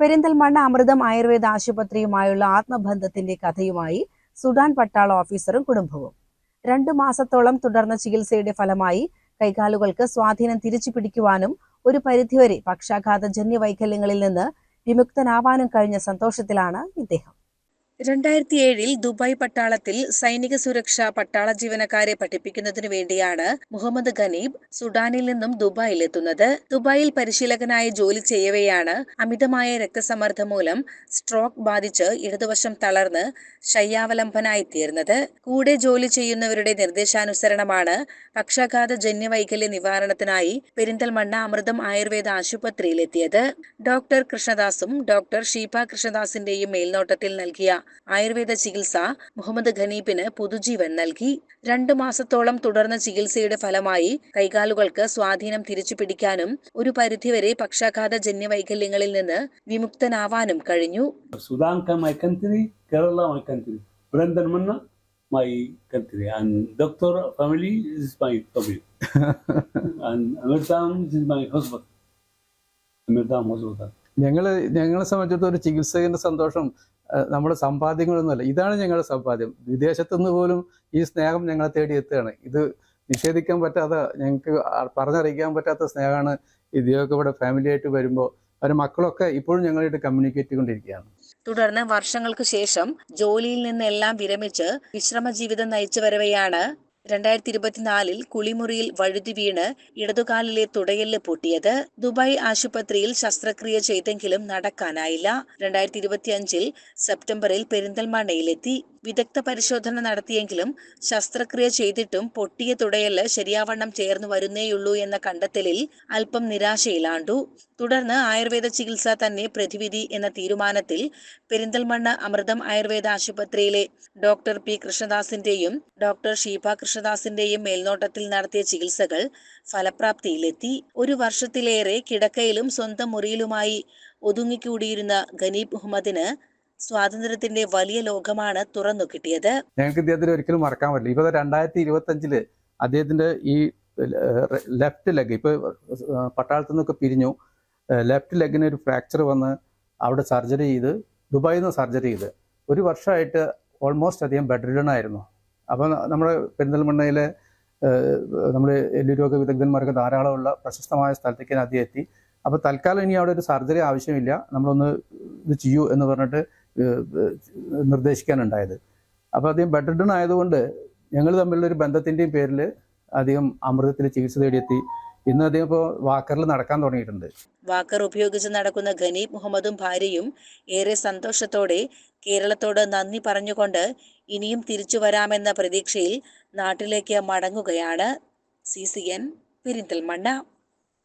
പെരിന്തൽമണ്ണ അമൃതം ആയുർവേദ ആശുപത്രിയുമായുള്ള ആത്മബന്ധത്തിന്റെ കഥയുമായി സുഡാൻ പട്ടാള ഓഫീസറും കുടുംബവും. രണ്ടു മാസത്തോളം തുടർന്ന ചികിത്സയുടെ ഫലമായി കൈകാലുകൾക്ക് സ്വാധീനം തിരിച്ചു പിടിക്കുവാനും ഒരു പരിധിവരെ പക്ഷാഘാത ജന്യവൈകല്യങ്ങളിൽ നിന്ന് വിമുക്തനാവാനും കഴിഞ്ഞ സന്തോഷത്തിലാണ് ഇദ്ദേഹം. രണ്ടായിരത്തി ഏഴിൽ ദുബായ് പട്ടാളത്തിൽ സൈനിക സുരക്ഷ പട്ടാള ജീവനക്കാരെ പഠിപ്പിക്കുന്നതിനു വേണ്ടിയാണ് മുഹമ്മദ് ഖനീബ് സുഡാനിൽ നിന്നും ദുബായിൽ എത്തുന്നത്. ദുബായിൽ പരിശീലകനായി ജോലി ചെയ്യവെയാണ് അമിതമായ രക്തസമ്മർദ്ദം മൂലം സ്ട്രോക്ക് ബാധിച്ച് ഇടതുവശം തളർന്ന് ശയ്യാവലംബനായി തീർന്നത്. കൂടെ ജോലി ചെയ്യുന്നവരുടെ നിർദ്ദേശാനുസരണമാണ് പക്ഷാഘാത ജന്യവൈകല്യ നിവാരണത്തിനായി പെരിന്തൽമണ്ണ അമൃതം ആയുർവേദ ആശുപത്രിയിലെത്തിയത്. ഡോക്ടർ കൃഷ്ണദാസും ഡോക്ടർ ഷീപ കൃഷ്ണദാസിന്റെയും മേൽനോട്ടത്തിൽ നൽകിയ ആയുർവേദ ചികിത്സ മുഹമ്മദ് ഖനീബിന് പുതുജീവൻ നൽകി. രണ്ടു മാസത്തോളം തുടർന്ന ചികിത്സയുടെ ഫലമായി കൈകാലുകൾക്ക് സ്വാധീനം തിരിച്ചു പിടിക്കാനും ഒരു പരിധിവരെ പക്ഷാഘാത ജന്യവൈകല്യങ്ങളിൽ നിന്ന് വിമുക്തനാവാനും കഴിഞ്ഞു. my country, Kerala my country, Brandalmanna my country, and doctor family is my family, and Amirtam is my husband. Amirtam hospital. ഞങ്ങൾ ഞങ്ങളെ സംബന്ധിച്ചിടത്തോളം ഒരു ചികിത്സകന്റെ സന്തോഷം അഹ് നമ്മുടെ സമ്പാദ്യങ്ങളൊന്നുമല്ല. ഇതാണ് ഞങ്ങളുടെ സമ്പാദ്യം. വിദേശത്തുനിന്ന് പോലും ഈ സ്നേഹം ഞങ്ങളെ തേടി എത്തുകയാണ്. ഇത് നിഷേധിക്കാൻ പറ്റാത്ത ഞങ്ങൾക്ക് പറഞ്ഞറിയിക്കാൻ പറ്റാത്ത സ്നേഹമാണ് ഇദ്ദേഹമൊക്കെ ഇവിടെ ഫാമിലി ആയിട്ട് വരുമ്പോൾ. അവരുടെ മക്കളൊക്കെ ഇപ്പോഴും ഞങ്ങളായിട്ട് കമ്മ്യൂണിക്കേറ്റ് ചെയ്തുകൊണ്ടിരിക്കുകയാണ്. തുടർന്ന് വർഷങ്ങൾക്ക് ശേഷം ജോലിയിൽ നിന്നെല്ലാം വിരമിച്ച് വിശ്രമ ജീവിതം നയിച്ചു വരവെയാണ് രണ്ടായിരത്തി ഇരുപത്തിനാലിൽ കുളിമുറിയിൽ വഴുതി വീണ് ഇടതുകാലിലെ തുടയെല്ല് പൊട്ടിയത് ദുബായ് ആശുപത്രിയിൽ ശസ്ത്രക്രിയ ചെയ്തെങ്കിലും നടക്കാനായില്ല. രണ്ടായിരത്തി ഇരുപത്തിയഞ്ചിൽ സെപ്റ്റംബറിൽ പെരിന്തൽമണ്ണയിലെത്തി. വിദഗ്ധ പരിശോധന നടത്തിയെങ്കിലും ശസ്ത്രക്രിയ ചെയ്തിട്ടും പൊട്ടിയ തുടയൽ ശരിയാവണ്ണം ചേർന്നു വരുന്നേയുള്ളൂ എന്ന കണ്ടെത്തലിൽ അല്പം നിരാശയിലാണ്ടു. തുടർന്ന് ആയുർവേദ ചികിത്സ തന്നെ പ്രതിവിധി എന്ന തീരുമാനത്തിൽ പെരിന്തൽമണ്ണ അമൃതം ആയുർവേദ ആശുപത്രിയിലെ ഡോക്ടർ പി കൃഷ്ണദാസിന്റെയും ഡോക്ടർ ഷീപ കൃഷ്ണദാസിന്റെയും മേൽനോട്ടത്തിൽ നടത്തിയ ചികിത്സകൾ ഫലപ്രാപ്തിയിലെത്തി. ഒരു വർഷത്തിലേറെ കിടക്കയിലും സ്വന്തം മുറിയിലുമായി ഒതുങ്ങിക്കൂടിയിരുന്ന ഗനീബ് മുഹമ്മദിന് സ്വാതന്ത്ര്യത്തിന്റെ വലിയ ലോകമാണ് തുറന്നു കിട്ടിയത്. ഞങ്ങൾക്ക് ഇദ്ദേഹത്തിന് ഒരിക്കലും മറക്കാൻ പറ്റില്ല. ഇപ്പൊ രണ്ടായിരത്തി ഇരുപത്തി അഞ്ചിൽ അദ്ദേഹത്തിന്റെ ഈ ലെഫ്റ്റ് ലെഗ് ഇപ്പൊ പട്ടാളത്തിൽ നിന്നൊക്കെ പിരിഞ്ഞു. ലെഫ്റ്റ് ലെഗിന് ഒരു ഫ്രാക്ചർ വന്ന് അവിടെ സർജറി ചെയ്ത് ദുബായിൽ നിന്ന് സർജറി ചെയ്ത് ഒരു വർഷമായിട്ട് ഓൾമോസ്റ്റ് അധികം ബെഡ് റിഡൺ ആയിരുന്നു. അപ്പോൾ നമ്മുടെ പെരിന്തൽമണ്ണയിലെ നമ്മുടെ എല്ലുരോഗ വിദഗ്ധന്മാർക്ക് ധാരാളമുള്ള പ്രശസ്തമായ സ്ഥലത്തേക്ക് അതി എത്തി. അപ്പോൾ തൽക്കാലം ഇനി അവിടെ ഒരു സർജറി ആവശ്യമില്ല. നമ്മളൊന്ന് ഇത് ചെയ്യൂ എന്ന് പറഞ്ഞിട്ട് നിർദ്ദേശിക്കാനുണ്ടായത്. അപ്പോൾ അദ്ദേഹം ബെഡ്റിഡൺ ആയതുകൊണ്ട് ഞങ്ങൾ തമ്മിലുള്ള ഒരു ബന്ധത്തിന്റെയും പേരിൽ അധികം അമൃതത്തിൽ ചികിത്സ തേടിയെത്തി. ഇന്ന് അദ്ദേഹം ഇപ്പോൾ വാക്കറിൽ നടക്കാൻ തുടങ്ങിയിട്ടുണ്ട്. വാക്കർ ഉപയോഗിച്ച് നടക്കുന്ന ഖനീബ് മുഹമ്മദും ഭാര്യയും ഏറെ സന്തോഷത്തോടെ കേരളത്തോട് നന്ദി പറഞ്ഞുകൊണ്ട് ഇനിയും തിരിച്ചു വരാമെന്ന പ്രതീക്ഷയിൽ നാട്ടിലേക്ക് മടങ്ങുകയാണ് സി സി എൻ പെരിന്തൽമണ്ണ.